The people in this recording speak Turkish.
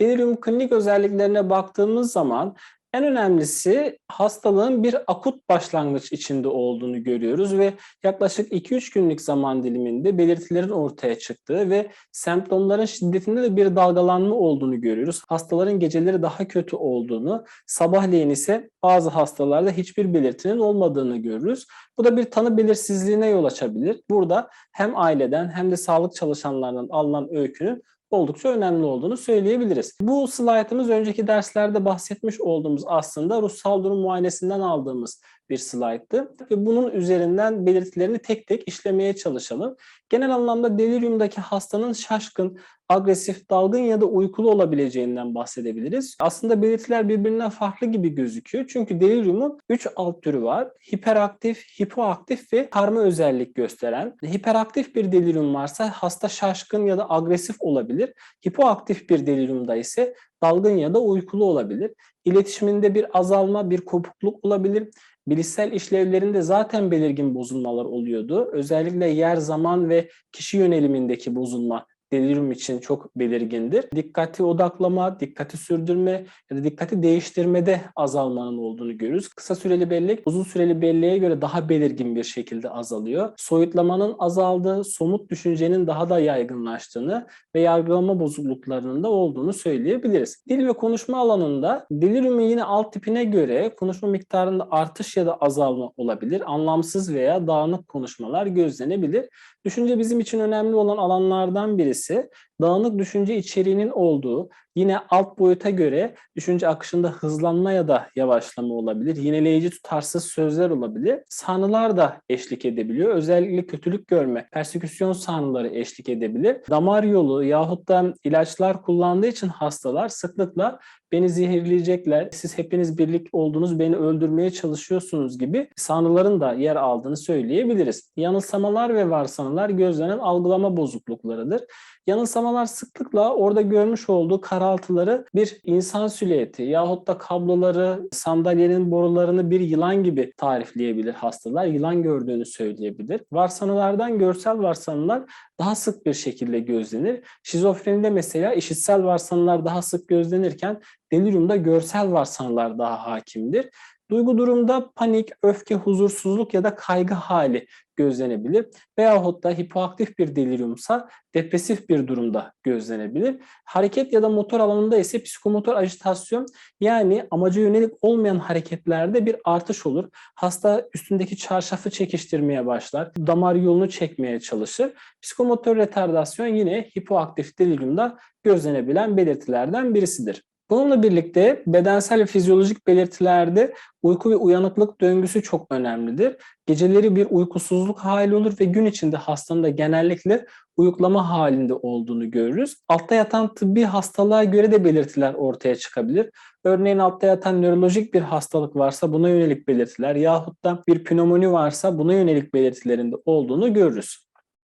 Delirium klinik özelliklerine baktığımız zaman en önemlisi hastalığın bir akut başlangıç içinde olduğunu görüyoruz ve yaklaşık 2-3 günlük zaman diliminde belirtilerin ortaya çıktığı ve semptomların şiddetinde de bir dalgalanma olduğunu görüyoruz. Hastaların geceleri daha kötü olduğunu, sabahleyin ise bazı hastalarda hiçbir belirtinin olmadığını görürüz. Bu da bir tanı belirsizliğine yol açabilir. Burada hem aileden hem de sağlık çalışanlarından alınan öykünün oldukça önemli olduğunu söyleyebiliriz. Bu slaytımız önceki derslerde bahsetmiş olduğumuz aslında ruhsal durum muayenesinden aldığımız bir slayttı. Ve bunun üzerinden belirtilerini tek tek işlemeye çalışalım. Genel anlamda deliriumdaki hastanın şaşkın, agresif, dalgın ya da uykulu olabileceğinden bahsedebiliriz. Aslında belirtiler birbirinden farklı gibi gözüküyor. Çünkü deliriumun 3 alt türü var. Hiperaktif, hipoaktif ve karma özellik gösteren. Hiperaktif bir delirium varsa hasta şaşkın ya da agresif olabilir. Hipoaktif bir deliriumda ise dalgın ya da uykulu olabilir. İletişiminde bir azalma, bir kopukluk olabilir. Bilişsel işlevlerinde zaten belirgin bozulmalar oluyordu. Özellikle yer, zaman ve kişi yönelimindeki bozulma delirium için çok belirgindir. Dikkati odaklama, dikkati sürdürme ya da dikkati değiştirmede azalmanın olduğunu görürüz. Kısa süreli bellek uzun süreli belleğe göre daha belirgin bir şekilde azalıyor. Soyutlamanın azaldığı, somut düşüncenin daha da yaygınlaştığını ve yargılama bozukluklarının da olduğunu söyleyebiliriz. Dil ve konuşma alanında deliriumun yine alt tipine göre konuşma miktarında artış ya da azalma olabilir. Anlamsız veya dağınık konuşmalar gözlenebilir. Düşünce bizim için önemli olan alanlardan birisi dağınık düşünce içeriğinin olduğu, yine alt boyuta göre düşünce akışında hızlanma ya da yavaşlama olabilir. Yineleyici tutarsız sözler olabilir. Sanrılar da eşlik edebiliyor. Özellikle kötülük görme, perseküsyon sanrıları eşlik edebilir. Damar yolu yahut da ilaçlar kullandığı için hastalar sıklıkla beni zehirleyecekler, siz hepiniz birlik olduğunuz beni öldürmeye çalışıyorsunuz gibi sanrıların da yer aldığını söyleyebiliriz. Yanılsamalar ve varsanılar gözlenen algılama bozukluklarıdır. Yanılsamalar sıklıkla orada görmüş olduğu karaltıları bir insan silüeti yahut da kabloları, sandalyenin borularını bir yılan gibi tarifleyebilir hastalar. Yılan gördüğünü söyleyebilir. Varsanılardan görsel varsanılar daha sık bir şekilde gözlenir. Şizofrenide mesela işitsel varsanılar daha sık gözlenirken deliriumda görsel varsanılar daha hakimdir. Duygu durumda panik, öfke, huzursuzluk ya da kaygı hali gözlenebilir. Veyahut da hipoaktif bir deliriumsa depresif bir durumda gözlenebilir. Hareket ya da motor alanında ise psikomotor ajitasyon yani amaca yönelik olmayan hareketlerde bir artış olur. Hasta üstündeki çarşafı çekiştirmeye başlar. Damar yolunu çekmeye çalışır. Psikomotor retardasyon yine hipoaktif deliriumda gözlenebilen belirtilerden birisidir. Bununla birlikte bedensel ve fizyolojik belirtilerde uyku ve uyanıklık döngüsü çok önemlidir. Geceleri bir uykusuzluk hali olur ve gün içinde hastanın da genellikle uyuklama halinde olduğunu görürüz. Altta yatan tıbbi hastalığa göre de belirtiler ortaya çıkabilir. Örneğin altta yatan nörolojik bir hastalık varsa buna yönelik belirtiler yahut da bir pnömoni varsa buna yönelik belirtilerinde olduğunu görürüz.